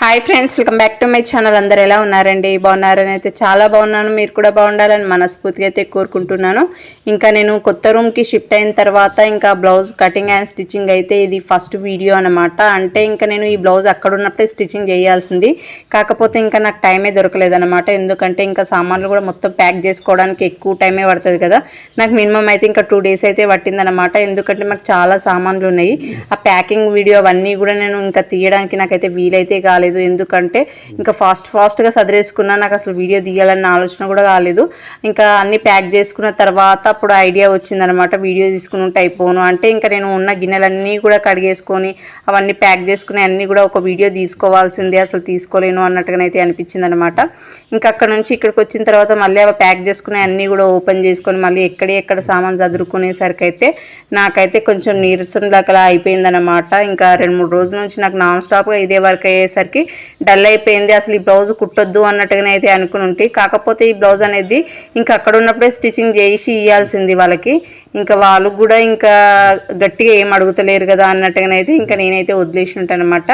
Hi friends welcome back to my channel. అందరు ఎలా ఉన్నారండి? బాగున్నారని అయితే చాలా బాగున్నాను. మీరు కూడా బాగుండాలని మనస్ఫూర్తిగా అయితే కోరుకుంటున్నాను. ఇంకా నేను కొత్త రూమ్కి షిఫ్ట్ అయిన తర్వాత ఇంకా బ్లౌజ్ కటింగ్ అండ్ స్టిచ్చింగ్ అయితే ఇది ఫస్ట్ వీడియో అనమాట అంటే ఇంకా నేను ఈ బ్లౌజ్ అక్కడ ఉన్నప్పుడే స్టిచ్చింగ్ చేయాల్సింది. కాకపోతే ఇంకా నాకు టైమే దొరకలేదనమాట ఎందుకంటే ఇంకా సామాన్లు కూడా మొత్తం ప్యాక్ చేసుకోవడానికి ఎక్కువ టైమే పడుతుంది కదా. నాకు మినిమం అయితే ఇంకా టూ డేస్ అయితే పట్టిందనమాట ఎందుకంటే మాకు చాలా సామాన్లు ఉన్నాయి. ఆ ప్యాకింగ్ వీడియో అవన్నీ కూడా నేను ఇంకా తీయడానికి నాకైతే వీలైతే కాలేదు. ఎందుకంటే ఇంకా ఫాస్ట్ ఫాస్ట్గా సదిరేసుకున్నా నాకు అసలు వీడియో తీయాలన్న ఆలోచన కూడా కాలేదు. ఇంకా అన్ని ప్యాక్ చేసుకున్న తర్వాత అప్పుడు ఐడియా వచ్చిందనమాట వీడియో తీసుకుని ఉంటే అయిపోను. అంటే ఇంకా నేను ఉన్న గిన్నెలన్నీ కూడా కడిగేసుకొని అవన్నీ ప్యాక్ చేసుకుని అన్నీ కూడా ఒక వీడియో తీసుకోవాల్సిందే అసలు తీసుకోలేను అన్నట్టుగానైతే అనిపించింది అనమాట ఇంకా అక్కడ నుంచి ఇక్కడికి వచ్చిన తర్వాత మళ్ళీ అవి ప్యాక్ చేసుకుని అన్నీ కూడా ఓపెన్ చేసుకొని మళ్ళీ ఎక్కడే ఎక్కడ సామాన్ చదురుకునేసరికి అయితే నాకైతే కొంచెం నీరసం లాగా అయిపోయిందనమాట. ఇంకా రెండు మూడు రోజుల నుంచి నాకు నాన్ స్టాప్గా ఇదే వర్క్ అయ్యేసరికి డల్ అయిపోయింది. అసలు ఈ బ్లౌజ్ కుట్టొద్దు అన్నట్టుగానే అయితే అనుకుని ఉంటే కాకపోతే ఈ బ్లౌజ్ అనేది ఇంకా అక్కడ ఉన్నప్పుడే స్టిచ్చింగ్ చేసి ఇవ్వాల్సింది వాళ్ళకి. ఇంకా వాళ్ళు కూడా ఇంకా గట్టిగా ఏం అడుగుతలేరు కదా అన్నట్టుగానైతే ఇంకా నేనైతే వదిలేసి ఉంటాను అనమాట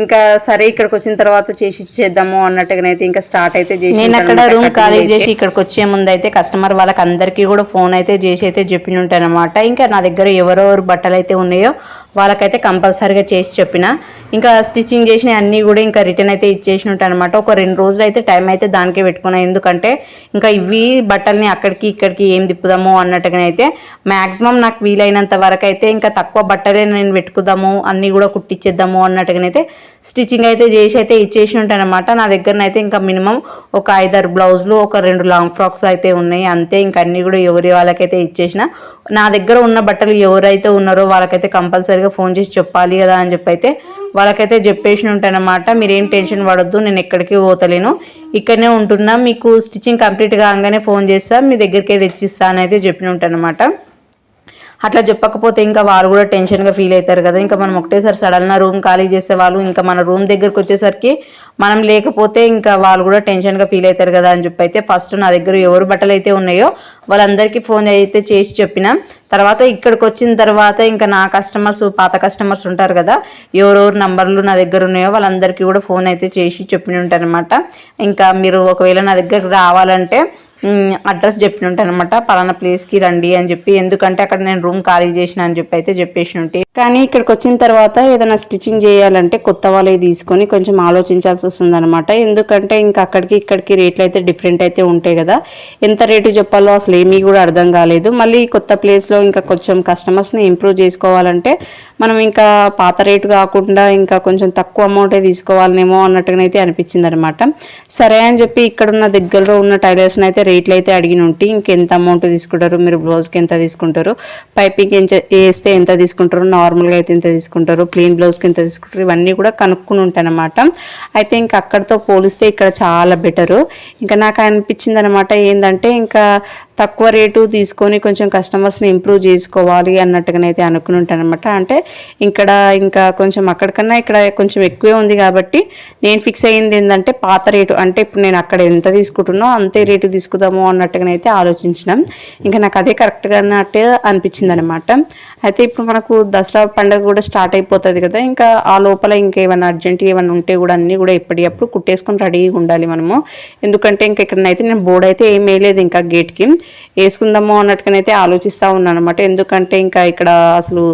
ఇంకా సరే ఇక్కడికి వచ్చిన తర్వాత చేసి ఇచ్చేద్దాము అన్నట్టుగానైతే ఇంకా స్టార్ట్ అయితే చేసి నేను అక్కడ రూమ్ ఖాళీ. చేసి ఇక్కడికి వచ్చే ముందు అయితే కస్టమర్ వాళ్ళకి అందరికీ కూడా ఫోన్ అయితే చేసి అయితే చెప్పిన ఉంటానమాట ఇంకా నా దగ్గర ఎవరెవరు బట్టలు అయితే ఉన్నాయో వాళ్ళకైతే కంపల్సరీగా చేసి చెప్పిన. ఇంకా స్టిచ్చింగ్ చేసిన అన్నీ కూడా ఇంకా రిటర్న్ అయితే ఇచ్చేసి ఉంటానమాట ఒక రెండు రోజులు అయితే టైం అయితే దానికే పెట్టుకున్నా. ఎందుకంటే ఇంకా ఇవి బట్టల్ని అక్కడికి ఇక్కడికి ఏం తిప్పుదాము అన్నట్టుగా అయితే మ్యాక్సిమం నాకు వీలైనంత వరకు అయితే ఇంకా తక్కువ బట్టలే నేను పెట్టుకుందాము అన్నీ కూడా కుట్టించేద్దాము అన్నట్టుగానైతే స్టిచ్చింగ్ అయితే చేసి అయితే ఇచ్చేసి ఉంటానమాట నా దగ్గరనైతే ఇంకా మినిమం ఒక ఐదారు బ్లౌజులు ఒక రెండు లాంగ్ ఫ్రాక్స్ అయితే ఉన్నాయి. అంతే ఇంకా అన్నీ కూడా ఎవరి వాళ్ళకైతే ఇచ్చేసిన. నా దగ్గర ఉన్న బట్టలు ఎవరైతే ఉన్నారో వాళ్ళకైతే కంపల్సరీగా ఫోన్ చేసి చెప్పాలి కదా అని చెప్పి అయితే వాళ్ళకైతే చెప్పేసి ఉంటానమాట మీరేం టెన్షన్ పడొద్దు నేను ఎక్కడికి పోతలేను. ఇక్కడనే ఉంటున్నా. మీకు స్టిచ్చింగ్ కంప్లీట్ కాగానే ఫోన్ చేస్తా. మీ దగ్గరికి తెచ్చిస్తా అని అయితే చెప్పిన ఉంటానమాట అట్లా చెప్పకపోతే ఇంకా వాళ్ళు కూడా టెన్షన్గా ఫీల్ అవుతారు కదా. ఇంకా మనం ఒకటేసారి సడన్గా రూమ్ ఖాళీ చేసే వాళ్ళు ఇంకా మన రూమ్ దగ్గరకు వచ్చేసరికి మనం లేకపోతే ఇంకా వాళ్ళు కూడా టెన్షన్గా ఫీల్ అవుతారు కదా అని చెప్పి అయితే ఫస్ట్ నా దగ్గర ఎవరు బట్టలు అయితే ఉన్నాయో వాళ్ళందరికీ ఫోన్ అయితే చేసి చెప్పిన. తర్వాత ఇక్కడికి వచ్చిన తర్వాత ఇంకా నా కస్టమర్స్ పాత కస్టమర్స్ ఉంటారు కదా ఎవరెవరు నంబర్లు నా దగ్గర ఉన్నాయో వాళ్ళందరికీ కూడా ఫోన్ అయితే చేసి చెప్పిన ఉంటారనమాట ఇంకా మీరు ఒకవేళ నా దగ్గరకు రావాలంటే అడ్రస్ చెప్పిన ఉంటానమాట పలానా ప్లేస్కి రండి అని చెప్పి ఎందుకంటే అక్కడ నేను రూమ్ ఖాళీ చేసిన అని చెప్పి అయితే చెప్పేసి ఉంటే. కానీ ఇక్కడికి వచ్చిన తర్వాత ఏదైనా స్టిచ్చింగ్ చేయాలంటే కొత్త వాళ్ళే తీసుకొని కొంచెం ఆలోచించాల్సి వస్తుంది అనమాట ఎందుకంటే ఇంకా అక్కడికి ఇక్కడికి రేట్లు అయితే డిఫరెంట్ అయితే ఉంటాయి కదా. ఎంత రేటు చెప్పాలో అసలు ఏమీ కూడా అర్థం కాలేదు. మళ్ళీ కొత్త ప్లేస్లో ఇంకా కొంచెం కస్టమర్స్ని ఇంప్రూవ్ చేసుకోవాలంటే మనం ఇంకా పాత రేటు కాకుండా ఇంకా కొంచెం తక్కువ అమౌంటే తీసుకోవాలనేమో అన్నట్టుగానైతే అనిపించింది అనమాట సరే అని చెప్పి ఇక్కడ ఉన్న దగ్గరలో ఉన్న టైలర్స్ని అయితే రేట్లు అయితే అడిగిన ఉంటే ఇంకెంత అమౌంట్ తీసుకుంటారు? మీరు బ్లౌజ్కి ఎంత తీసుకుంటారు? పైపింగ్ ఎంత వేస్తే ఎంత తీసుకుంటారు? నార్మల్గా అయితే ఎంత తీసుకుంటారు? ప్లెయిన్ బ్లౌజ్కి ఎంత తీసుకుంటారు? ఇవన్నీ కూడా కనుక్కుని ఉంటానమాట అయితే ఇంకా అక్కడితో పోలిస్తే ఇక్కడ చాలా బెటరు ఇంకా నాకు అనిపించింది అనమాట ఏంటంటే ఇంకా తక్కువ రేటు తీసుకొని కొంచెం కస్టమర్స్ని ఇంప్రూవ్ చేసుకోవాలి అన్నట్టుగానైతే అనుకుని ఉంటానమాట అంటే ఇక్కడ ఇంకా కొంచెం అక్కడికన్నా ఇక్కడ కొంచెం ఎక్కువే ఉంది కాబట్టి నేను ఫిక్స్ అయ్యింది ఏంటంటే పాత రేటు. అంటే ఇప్పుడు నేను అక్కడ ఎంత తీసుకుంటున్నో అంతే రేటు తీసుకుందాము అన్నట్టుగానైతే ఆలోచించినాం. ఇంకా నాకు అదే కరెక్ట్గా అన్నట్టు అనిపించింది అనమాట అయితే ఇప్పుడు మనకు దసరా పండుగ కూడా స్టార్ట్ అయిపోతుంది కదా ఇంకా ఆ లోపల ఇంకేమైనా అర్జెంట్ ఏమైనా ఉంటే కూడా అన్నీ కూడా ఎప్పటికప్పుడు కుట్టేసుకొని రెడీగా ఉండాలి మనము. ఎందుకంటే ఇంకా ఇక్కడనైతే నేను బోర్డు అయితే ఏం వేయలేదు ఇంకా గేట్కి వేసుకుందామో అన్నట్టుగానైతే ఆలోచిస్తూ ఉన్నాను అనమాట ఎందుకంటే ఇంకా ఇక్కడ అసలు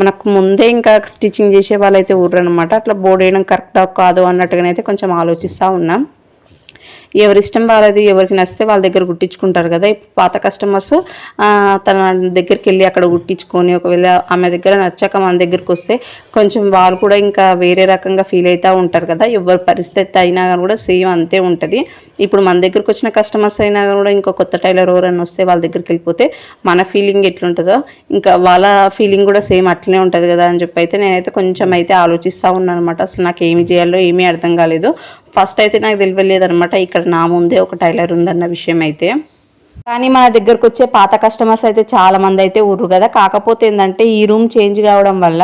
మనకు ముందే ఇంకా స్టిచ్చింగ్ చేసే వాళ్ళైతే ఊర్రనమాట అట్లా బోర్డు వేయడం కరెక్టా కాదు అన్నట్టుగానైతే కొంచెం ఆలోచిస్తూ ఉన్నాం. ఎవరిష్టం వాళ్ళది ఎవరికి నచ్చితే వాళ్ళ దగ్గర కుట్టించుకుంటారు కదా. ఇప్పుడు పాత కస్టమర్స్ తన దగ్గరికి వెళ్ళి అక్కడ కుట్టించుకొని ఒకవేళ ఆమె దగ్గర నచ్చాక మన దగ్గరికి వస్తే కొంచెం వాళ్ళు కూడా ఇంకా వేరే రకంగా ఫీల్ అవుతూ ఉంటారు కదా. ఎవరి పరిస్థితి అయినా కానీ కూడా సేమ్ అంతే ఉంటుంది. ఇప్పుడు మన దగ్గరకు వచ్చిన కస్టమర్స్ అయినా కూడా ఇంకో కొత్త టైలర్ ఎవరైనా వస్తే వాళ్ళ దగ్గరికి వెళ్ళిపోతే మన ఫీలింగ్ ఎట్లుంటుందో ఇంకా వాళ్ళ ఫీలింగ్ కూడా సేమ్ అట్లనే ఉంటుంది కదా అని చెప్పి అయితే నేనైతే కొంచెం అయితే ఆలోచిస్తూ ఉన్నాను అనమాట అసలు నాకు ఏమి చేయాలో ఏమీ అర్థం కాలేదు. ఫస్ట్ అయితే నాకు తెలియలేదు అనమాట ఇక్కడ నా ముందే ఒక టైలర్ ఉందన్న విషయం అయితే కానీ మన దగ్గరకు వచ్చే పాత కస్టమర్స్ అయితే చాలా మంది అయితే ఉర్రు కదా. కాకపోతే ఏంటంటే ఈ రూమ్ చేంజ్ కావడం వల్ల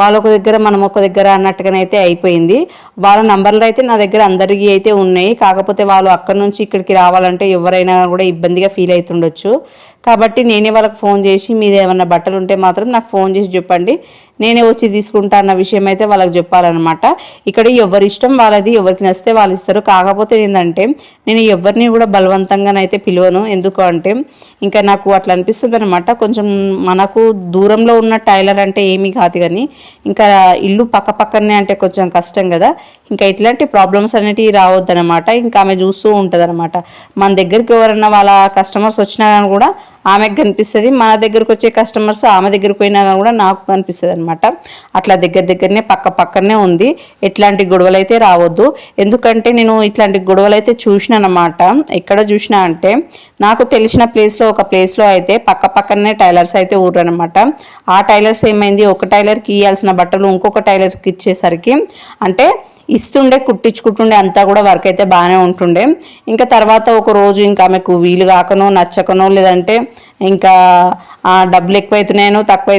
వాళ్ళ ఒక దగ్గర మనం ఒక దగ్గర అన్నట్టుగానైతే అయిపోయింది. వాళ్ళ నంబర్లు అయితే నా దగ్గర అందరికీ అయితే ఉన్నాయి. కాకపోతే వాళ్ళు అక్కడ నుంచి ఇక్కడికి రావాలంటే ఎవరైనా కూడా ఇబ్బందిగా ఫీల్ అవుతుండొచ్చు. కాబట్టి నేనే వాళ్ళకి ఫోన్ చేసి మీది ఏమన్నా బట్టలు ఉంటే మాత్రం నాకు ఫోన్ చేసి చెప్పండి. నేనే వచ్చి తీసుకుంటా అన్న విషయం అయితే వాళ్ళకి చెప్పాలన్నమాట. ఇక్కడ ఎవరి ఇష్టం వాళ్ళది ఎవరికి నచ్చితే వాళ్ళు ఇస్తారు. కాకపోతే ఏంటంటే నేను ఎవరిని కూడా బలవంతంగానైతే పిలవను. ఎందుకు అంటే ఇంకా నాకు అట్లా అనిపిస్తుంది అనమాట కొంచెం మనకు దూరంలో ఉన్న టైలర్ అంటే ఏమీ కాదు కానీ ఇంకా ఇల్లు పక్క పక్కనే అంటే కొంచెం కష్టం కదా. ఇంకా ఇట్లాంటి ప్రాబ్లమ్స్ అనేటివి రావద్దనమాట ఇంకా ఆమె చూస్తూ ఉంటుంది అనమాట మన దగ్గరికి ఎవరన్నా వాళ్ళ కస్టమర్స్ వచ్చినా కానీ కూడా ఆమెకు కనిపిస్తుంది. మన దగ్గరకు వచ్చే కస్టమర్స్ ఆమె దగ్గరికి పోయినా కూడా నాకు కనిపిస్తుంది అనమాట అట్లా దగ్గర దగ్గరనే పక్క పక్కనే ఉంది. ఎట్లాంటి గొడవలు అయితే రావద్దు. ఎందుకంటే నేను ఇట్లాంటి గొడవలు అయితే చూసిన అనమాట ఎక్కడ చూసినా అంటే నాకు తెలిసిన ప్లేస్లో ఒక ప్లేస్లో అయితే పక్క పక్కనే టైలర్స్ అయితే ఊరనమాట ఆ టైలర్స్ ఏమైంది? ఒక టైలర్కి ఇవ్వాల్సిన బట్టలు ఇంకొక టైలర్కి ఇచ్చేసరికి అంటే ఇస్తుండే కుట్టించుకుంటుండే అంతా కూడా వర్క్ అయితే బాగానే ఉంటుండే. ఇంకా తర్వాత ఒక రోజు ఇంకా ఆమెకు వీలు కాకనో నచ్చకనో లేదంటే ఇంకా డబ్బులు ఎక్కువైతున్నాయనో తక్కువ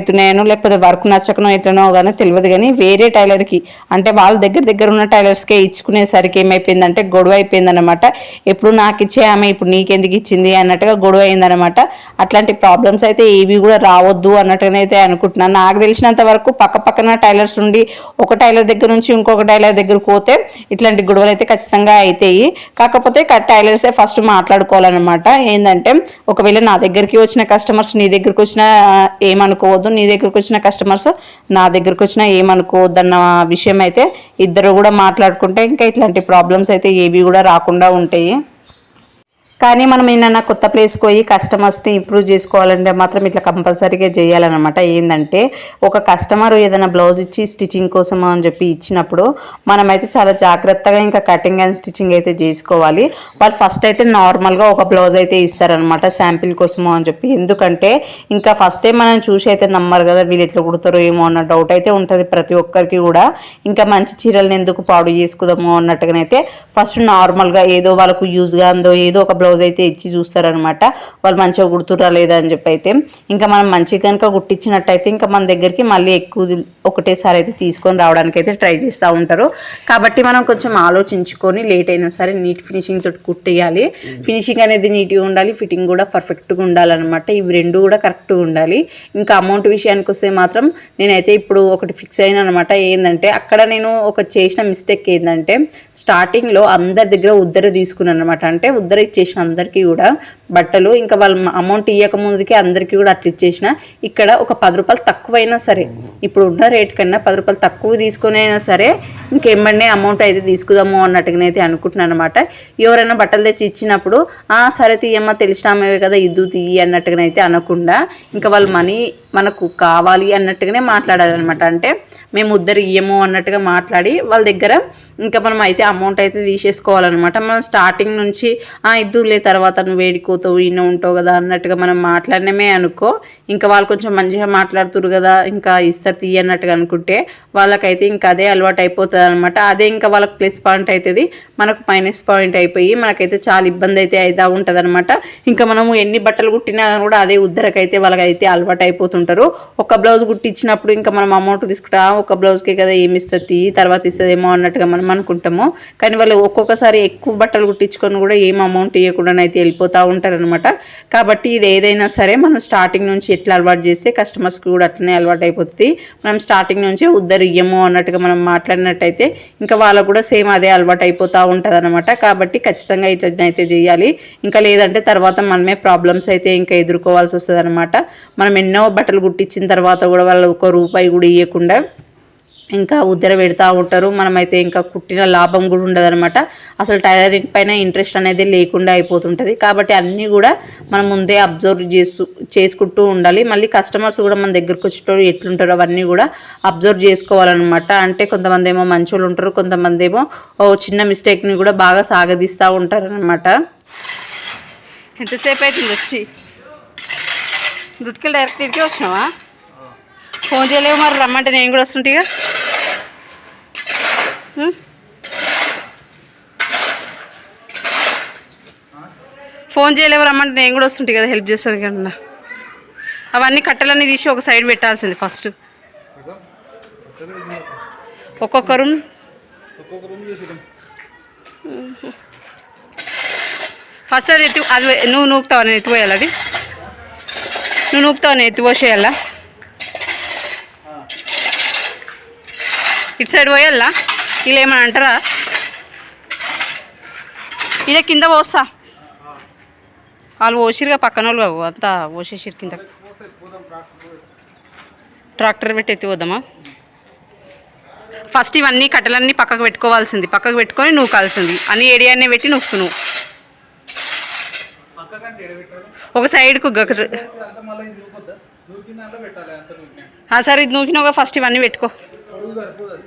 లేకపోతే వర్క్ నచ్చకనో ఎట్లనో కానీ తెలియదు కానీ వేరే టైలర్కి అంటే వాళ్ళ దగ్గర దగ్గర ఉన్న టైలర్స్కే ఇచ్చుకునేసరికి ఏమైపోయిందంటే గొడవ అయిపోయిందనమాట ఎప్పుడు నాకు ఇచ్చే ఆమె ఇప్పుడు నీకెందుకు ఇచ్చింది అన్నట్టుగా గొడవ అయిందనమాట అట్లాంటి ప్రాబ్లమ్స్ అయితే ఏవి కూడా రావద్దు అన్నట్టుగానైతే అనుకుంటున్నాను. నాకు తెలిసినంత వరకు పక్క పక్కన టైలర్స్ ఉండి ఒక టైలర్ దగ్గర నుంచి ఇంకొక టైలర్ దగ్గరకు పోతే ఇట్లాంటి గొడవలు అయితే ఖచ్చితంగా అవుతాయి కాకపోతే టైలర్సే ఫస్ట్ మాట్లాడుకోవాలన్నమాట. ఏంటంటే ఒకవేళ నా దగ్గరికి వచ్చిన కస్టమర్స్ నీ దగ్గర దగ్గరకు వచ్చిన ఏమనుకోవద్దు. నీ దగ్గరకు వచ్చిన కస్టమర్స్ నా దగ్గరకు వచ్చిన ఏమనుకోవద్దు అన్న విషయం అయితే ఇద్దరు కూడా మాట్లాడుకుంటే ఇంకా ఇట్లాంటి ప్రాబ్లమ్స్ అయితే ఏవి కూడా రాకుండా ఉంటాయి. కానీ మనం ఏమన్నా కొత్త ప్లేస్కి పోయి కస్టమర్స్ని ఇంప్రూవ్ చేసుకోవాలంటే మాత్రం ఇట్లా కంపల్సరీగా చేయాలన్నమాట. ఏంటంటే ఒక కస్టమర్ ఏదైనా బ్లౌజ్ ఇచ్చి స్టిచ్చింగ్ కోసం అని చెప్పి ఇచ్చినప్పుడు మనమైతే చాలా జాగ్రత్తగా ఇంకా కటింగ్ అండ్ స్టిచ్చింగ్ అయితే చేసుకోవాలి. వాళ్ళు ఫస్ట్ అయితే నార్మల్గా ఒక బ్లౌజ్ అయితే ఇస్తారనమాట శాంపిల్ కోసము అని చెప్పి. ఎందుకంటే ఇంకా ఫస్ట్ టైం మనం చూసి అయితే నమ్మరు కదా వీళ్ళు ఎట్లా కుడతారో ఏమో అన్న డౌట్ అయితే ఉంటుంది ప్రతి ఒక్కరికి కూడా. ఇంకా మంచి చీరలను ఎందుకు పాడు చేసుకుందాము అన్నట్టుగానైతే ఫస్ట్ నార్మల్గా ఏదో వాళ్ళకు యూజ్గా ఉందో ఏదో ఒక బ్లౌజ్ అయితే ఇచ్చి చూస్తారనమాట. వాళ్ళు మంచిగా కుడుతురా లేదా అని చెప్పి అయితే ఇంకా మనం మంచిగా కనుక కుట్టించినట్టయితే ఇంకా మన దగ్గరికి మళ్ళీ ఎక్కువ ఒకటేసారి అయితే తీసుకొని రావడానికి అయితే ట్రై చేస్తూ ఉంటారు. కాబట్టి మనం కొంచెం ఆలోచించుకొని లేట్ అయినా సరే నీట్ ఫినిషింగ్ తోటి కుట్టేయాలి. ఫినిషింగ్ అనేది నీట్గా ఉండాలి. ఫిట్టింగ్ కూడా పర్ఫెక్ట్గా ఉండాలన్నమాట. ఇవి రెండు కూడా కరెక్ట్గా ఉండాలి. ఇంకా అమౌంట్ విషయానికి వస్తే మాత్రం నేనైతే ఇప్పుడు ఒకటి ఫిక్స్ అయిన అనమాట ఏంటంటే అక్కడ నేను ఒక చేసిన మిస్టేక్ ఏంటంటే స్టార్టింగ్లో అందరి దగ్గర ఉద్దర తీసుకున్నాను అనమాట అంటే ఉద్దర ఇచ్చేసిన అందరికీ కూడా బట్టలు ఇంకా వాళ్ళు అమౌంట్ ఇవ్వక ముందుకి అందరికీ కూడా అట్లా ఇచ్చేసిన ఇక్కడ ఒక పది రూపాయలు తక్కువైనా సరే ఇప్పుడు ఉన్న రేట్ కన్నా పది రూపాయలు తక్కువ తీసుకొని అయినా సరే ఇంకేమన్నా అమౌంట్ అయితే తీసుకుదాము అన్నట్టుగానే అన్నట్టుగానైతే అనుకుంటున్నాను అనమాట ఎవరైనా బట్టలు తెచ్చి ఇచ్చినప్పుడు ఆ సరే తీయమ్మ తెలిసినామేవే కదా ఇద్దు తీయి అన్నట్టుగానైతే అనకుండా ఇంకా వాళ్ళు మనీ మనకు కావాలి అన్నట్టుగానే మాట్లాడాలన్నమాట. అంటే మేము ఉద్దరు ఇయ్యము అన్నట్టుగా మాట్లాడి వాళ్ళ దగ్గర ఇంకా మనం అయితే అమౌంట్ అయితే తీసేసుకోవాలన్నమాట. మనం స్టార్టింగ్ నుంచి ఇద్దు ఇద్దులే తర్వాత నువ్వు వేడికోతావు ఈయన ఉంటావు కదా అన్నట్టుగా మనం మాట్లాడినమే అనుకో. ఇంకా వాళ్ళు కొంచెం మంచిగా మాట్లాడుతురు కదా ఇంకా ఇస్తారు తీయ అన్నట్టుగా అనుకుంటే వాళ్ళకైతే ఇంకా అదే అలవాటు అయిపోతుంది అనమాట అదే ఇంకా వాళ్ళకి ప్లస్ పాయింట్ అవుతుంది మనకు మైనస్ పాయింట్ అయిపోయి మనకైతే చాలా ఇబ్బంది అయితే అవుతా ఉంటుంది అనమాట ఇంకా మనము ఎన్ని బట్టలు కుట్టినా కూడా అదే ఉద్దరకైతే వాళ్ళకైతే అలవాటు అయిపోతుంటారు. ఒక బ్లౌజ్ కుట్టించినప్పుడు ఇంకా మనం అమౌంట్ తీసుకుంటా ఒక బ్లౌజ్కి కదా ఏమి ఇస్తుంది తర్వాత ఇస్తుందేమో అన్నట్టుగా మనం అనుకుంటాము. కానీ వాళ్ళు ఒక్కొక్కసారి ఎక్కువ బట్టలు కుట్టించుకొని కూడా ఏం అమౌంట్ ఇవ్వకుండా అయితే వెళ్ళిపోతూ ఉంటారనమాట కాబట్టి ఇది ఏదైనా సరే మనం స్టార్టింగ్ నుంచి ఎట్లా అలవాటు చేస్తే కస్టమర్స్కి కూడా అట్లనే అలవాటు అయిపోతుంది మనం స్టార్టింగ్ నుంచే ఉద్దరియ్యము అన్నట్టుగా మనం మాట్లాడినట్టయితే ఇంకా వాళ్ళకు కూడా సేమ్ అదే అలవాటు అయిపోతూ ఉంటుంది అనమాట కాబట్టి ఖచ్చితంగా ఇట్లనైతే చేయాలి. ఇంకా లేదంటే తర్వాత మనమే ప్రాబ్లమ్స్ అయితే ఇంకా ఎదుర్కోవాల్సి వస్తుంది అనమాట మనం ఎన్నో బట్టలు కుట్టించిన తర్వాత కూడా వాళ్ళు ఒక రూపాయి కూడా ఇవ్వకుండా ఇంకా ఉద్దర పెడతా ఉంటారు. మనమైతే ఇంకా కుట్టిన లాభం కూడా ఉండదు అనమాట అసలు టైలరింగ్ పైన ఇంట్రెస్ట్ అనేది లేకుండా అయిపోతుంటుంది. కాబట్టి అన్నీ కూడా మనం ముందే అబ్జర్వ్ చేస్తూ చేసుకుంటూ ఉండాలి. మళ్ళీ కస్టమర్స్ కూడా మన దగ్గరకు వచ్చేటోళ్ళు ఎట్లుంటారో అవన్నీ కూడా అబ్జర్వ్ చేసుకోవాలన్నమాట. అంటే కొంతమంది ఏమో మంచోళ్ళు ఉంటారు. కొంతమంది ఏమో చిన్న మిస్టేక్ని కూడా బాగా సాగదీస్తూ ఉంటారు అనమాట ఎంతసేపు అవుతుంది వచ్చి? డుట్కెళ్ళి డైరెక్ట్ ఇక్కడికే వచ్చినావా? ఫోన్ చేయలేవు మరి రమ్మంటే నేను కూడా వస్తుంటిగా ఫోన్ చేయలేవు రమ్మంటే నేను కూడా వస్తుంటే కదా హెల్ప్ చేస్తాను కన్నా అవన్నీ కట్టెలన్నీ తీసి ఒక సైడ్ పెట్టాల్సింది ఫస్ట్. ఒక్కొక్క రూమ్. ఫస్ట్ అది ఎత్తి అది నువ్వు నూకుతావా నేను ఎత్తిపోయాలి అది? నువ్వు నూకుతావు నేను ఎత్తిపోసేయాలా? ఇటు సైడ్ పోయాలా ఇలా ఏమైనా అంటారా? ఇదే కింద పోస్తా. వాళ్ళు పోసిరుగా పక్కన వాళ్ళు అంతా పోసేసిరు కింద. ట్రాక్టర్ పెట్టి ఎత్తి పోద్దామా ఫస్ట్ ఇవన్నీ కట్టెలన్నీ పక్కకు పెట్టుకోవాల్సింది. పక్కకు పెట్టుకొని నువ్వు కాల్సింది అన్ని ఏడియానే పెట్టి నువ్వు నువ్వు ఒక సైడ్కు సరే ఇది నూకినావుగా ఫస్ట్ ఇవన్నీ పెట్టుకో. போதும் சார் போதும்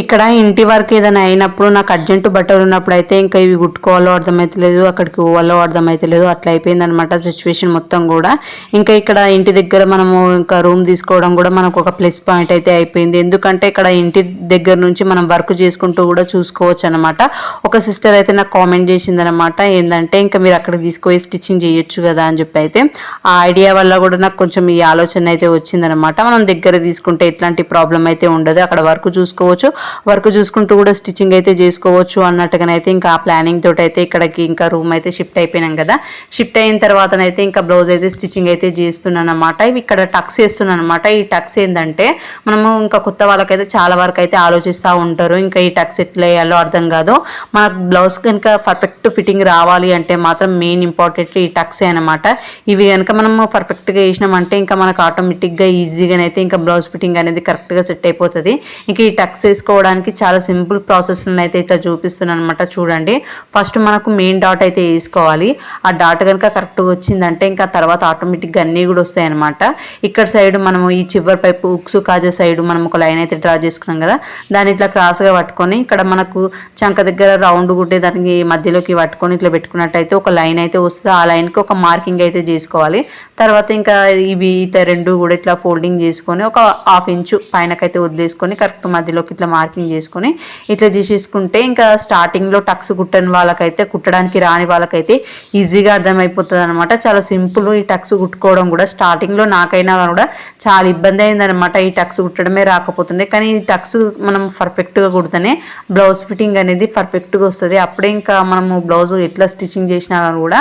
ఇక్కడ ఇంటి వరకు ఏదైనా అయినప్పుడు నాకు అర్జెంటు బట్టలు ఉన్నప్పుడు అయితే ఇంకా ఇవి కుట్టుకోవాలో అర్థమైతలేదు అక్కడికి పోవాలో అర్థమైతలేదు అట్లా అయిపోయింది అనమాట సిచ్యువేషన్ మొత్తం కూడా. ఇంకా ఇక్కడ ఇంటి దగ్గర మనము ఇంకా రూమ్ తీసుకోవడం కూడా మనకు ఒక ప్లస్ పాయింట్ అయితే అయిపోయింది. ఎందుకంటే ఇక్కడ ఇంటి దగ్గర నుంచి మనం వర్క్ చేసుకుంటూ కూడా చూసుకోవచ్చు అనమాట ఒక సిస్టర్ అయితే నాకు కామెంట్ చేసింది అనమాట ఏంటంటే ఇంకా మీరు అక్కడికి తీసుకుపోయి స్టిచ్చింగ్ చేయొచ్చు కదా అని చెప్పి అయితే ఆ ఐడియా వల్ల కూడా నాకు కొంచెం ఈ ఆలోచన అయితే వచ్చిందనమాట మనం దగ్గర తీసుకుంటే ఎట్లాంటి ప్రాబ్లం అయితే ఉండదు అక్కడ వర్క్ చూసుకోవచ్చు. వర్క్ చూసుకుంటూ కూడా స్టిచ్చింగ్ అయితే చేసుకోవచ్చు అన్నట్టుగానైతే ఇంకా ఆ ప్లానింగ్ తోటి అయితే ఇక్కడికి ఇంకా రూమ్ అయితే షిఫ్ట్ అయిపోయినాం కదా. షిఫ్ట్ అయిన తర్వాతనైతే ఇంకా బ్లౌజ్ అయితే స్టిచ్చింగ్ అయితే చేస్తున్నాను అనమాట ఇవి ఇక్కడ టక్స్ వేస్తున్నాను అనమాట ఈ టక్స్ ఏంటంటే మనము ఇంకా కొత్త వాళ్ళకైతే చాలా వరకు అయితే ఆలోచిస్తూ ఉంటారు. ఇంకా ఈ టక్స్ ఎట్లా వేయాలో అర్థం కాదు. మనకు బ్లౌజ్ కనుక పర్ఫెక్ట్ ఫిట్టింగ్ రావాలి అంటే మాత్రం మెయిన్ ఇంపార్టెంట్ ఈ టక్సే అనమాట ఇవి కనుక మనము పర్ఫెక్ట్గా వేసినామంటే ఇంకా మనకు ఆటోమేటిక్గా ఈజీగానైతే ఇంకా బ్లౌజ్ ఫిట్టింగ్ అనేది కరెక్ట్గా సెట్ అయిపోతుంది. ఇంకా ఈ టక్స్ వేసుకోవడానికి చాలా సింపుల్ ప్రాసెస్ అయితే ఇట్లా చూపిస్తున్నాను అనమాట చూడండి. ఫస్ట్ మనకు మెయిన్ డాట్ అయితే వేసుకోవాలి. ఆ డాట్ కనుక కరెక్ట్గా వచ్చిందంటే ఇంకా తర్వాత ఆటోమేటిక్గా అన్నీ కూడా వస్తాయి అనమాట ఇక్కడ సైడ్ మనము ఈ చివరి పైపు ఉక్సు కాజా సైడ్ మనం ఒక లైన్ అయితే డ్రా చేసుకున్నాం కదా. దాన్ని ఇట్లా క్రాస్గా పట్టుకొని ఇక్కడ మనకు చంక దగ్గర రౌండ్ గుట్టే దానికి మధ్యలోకి పట్టుకొని ఇట్లా పెట్టుకున్నట్టయితే ఒక లైన్ అయితే వస్తుంది. ఆ లైన్కి ఒక మార్కింగ్ అయితే చేసుకోవాలి. తర్వాత ఇంకా ఇవి ఇత రెండు కూడా ఇట్లా ఫోల్డింగ్ చేసుకొని ఒక హాఫ్ ఇంచు పైనకైతే వదిలేసుకొని కరెక్ట్ మధ్యలోకి ఇట్లా మార్కింగ్ చేసుకొని ఇట్లా చేసేసుకుంటే ఇంకా స్టార్టింగ్లో టక్స్ కుట్టని వాళ్ళకైతే కుట్టడానికి రాని వాళ్ళకైతే ఈజీగా అర్థమైపోతుంది అనమాట చాలా సింపుల్ ఈ టక్స్ కుట్టుకోవడం కూడా. స్టార్టింగ్లో నాకైనా కూడా చాలా ఇబ్బంది అయిందనమాట ఈ టక్స్ కుట్టడమే రాకపోతుండే. కానీ ఈ టక్స్ మనం పర్ఫెక్ట్గా కుడితేనే బ్లౌజ్ ఫిట్టింగ్ అనేది పర్ఫెక్ట్గా వస్తుంది. అప్పుడే ఇంకా మనము బ్లౌజ్ ఎట్లా స్టిచ్చింగ్ చేసినా కూడా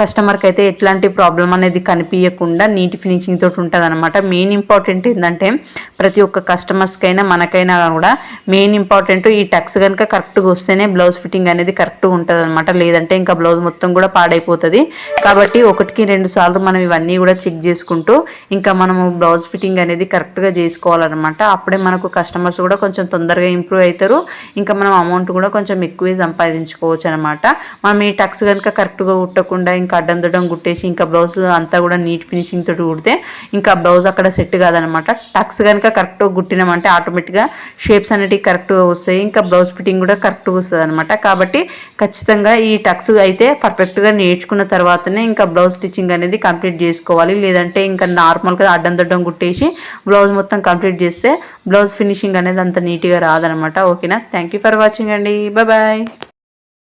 కస్టమర్కి అయితే ఎట్లాంటి ప్రాబ్లం అనేది కనిపించకుండా నీట్ ఫినిషింగ్ తోటి ఉంటుంది అనమాట మెయిన్ ఇంపార్టెంట్ ఏంటంటే ప్రతి ఒక్క కస్టమర్స్కైనా మనకైనా కూడా మెయిన్ ఇంపార్టెంట్ ఈ టక్స్ కనుక కరెక్ట్గా వస్తేనే బ్లౌజ్ ఫిట్టింగ్ అనేది కరెక్ట్గా ఉంటుంది అనమాట లేదంటే ఇంకా బ్లౌజ్ మొత్తం కూడా పాడైపోతుంది. కాబట్టి ఒకటికి రెండు సార్లు మనం ఇవన్నీ కూడా చెక్ చేసుకుంటూ ఇంకా మనము బ్లౌజ్ ఫిట్టింగ్ అనేది కరెక్ట్గా చేసుకోవాలన్నమాట. అప్పుడే మనకు కస్టమర్స్ కూడా కొంచెం తొందరగా ఇంప్రూవ్ అవుతారు ఇంకా మనం అమౌంట్ కూడా కొంచెం ఎక్కువే సంపాదించుకోవచ్చు అనమాట మనం ఈ టక్స్ కనుక కరెక్ట్గా కుట్టకుండా ఇంకా అడ్డం దొడ్డం కుట్టేసి ఇంకా బ్లౌజ్ అంతా కూడా నీట్ ఫినిషింగ్ తోటి కుడితే ఇంకా బ్లౌజ్ అక్కడ సెట్ కాదనమాట టక్స్ కనుక కరెక్ట్గా కుట్టినామంటే ఆటోమేటిక్గా షేప్స్ అనేటివి కరెక్ట్గా వస్తాయి. ఇంకా బ్లౌజ్ ఫిట్టింగ్ కూడా కరెక్ట్గా వస్తుంది అనమాట కాబట్టి ఖచ్చితంగా ఈ టక్స్ అయితే పర్ఫెక్ట్గా నేర్చుకున్న తర్వాతనే ఇంకా బ్లౌజ్ స్టిచ్చింగ్ అనేది కంప్లీట్ చేసుకోవాలి. లేదంటే ఇంకా నార్మల్గా అడ్డం దొడ్డం కుట్టేసి బ్లౌజ్ మొత్తం కంప్లీట్ చేస్తే బ్లౌజ్ ఫినిషింగ్ అనేది అంత నీట్గా రాదనమాట ఓకేనా? థ్యాంక్ యూ ఫర్ వాచింగ్ అండి. బాయ్